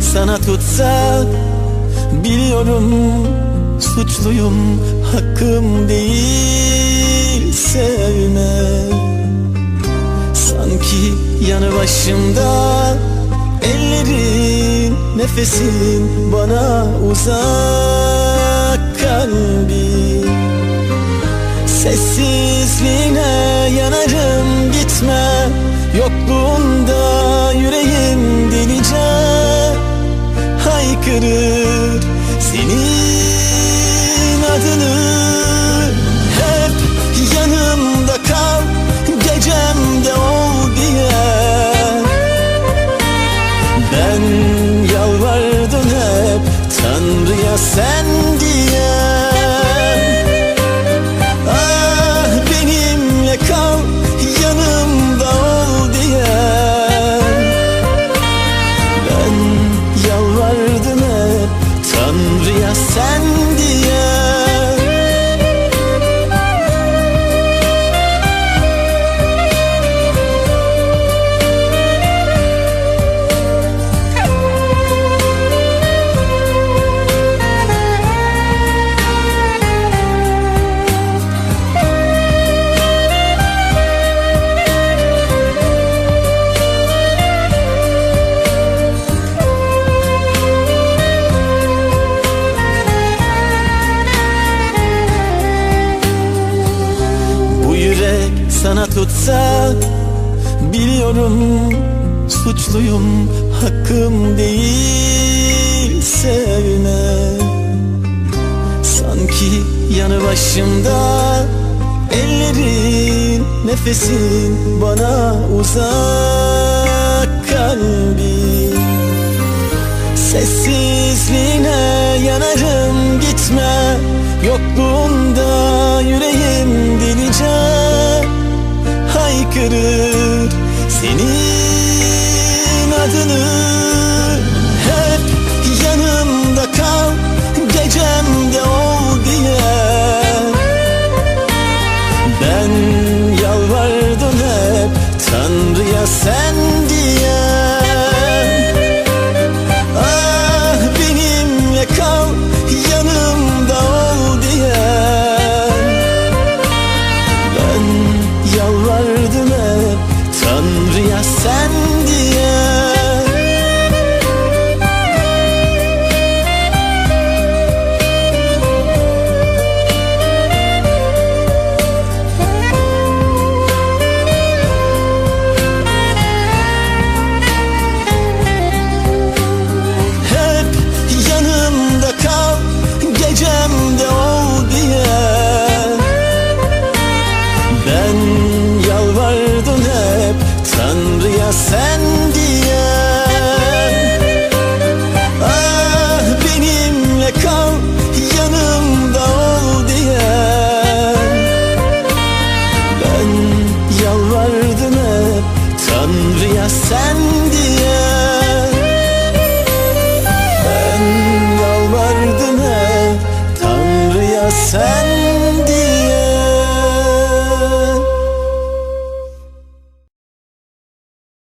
sana tutsak Biliyorum suçluyum hakkım değil sevme. Sanki yanı başımda ellerin nefesin bana uzak kalbim Sessizliğine yanarım gitme Yokluğunda Haykırır senin adını Hep yanımda kal gecemde ol diye. Ben yalvardım hep Tanrı'ya sen yürek sana tutsak Biliyorum suçluyum hakkım değil sevme. Sanki yanı başımda ellerin nefesin bana uzak kalbim Sessizliğine yanarım gitme Yokluğunda Haykırır senin adını. Hep yanımda kal gecemde ol diye. Ben yalvardım hep Tanrı'ya sen Tanrı'ya sen diye. Ben yalvardım hep Tanrı'ya sen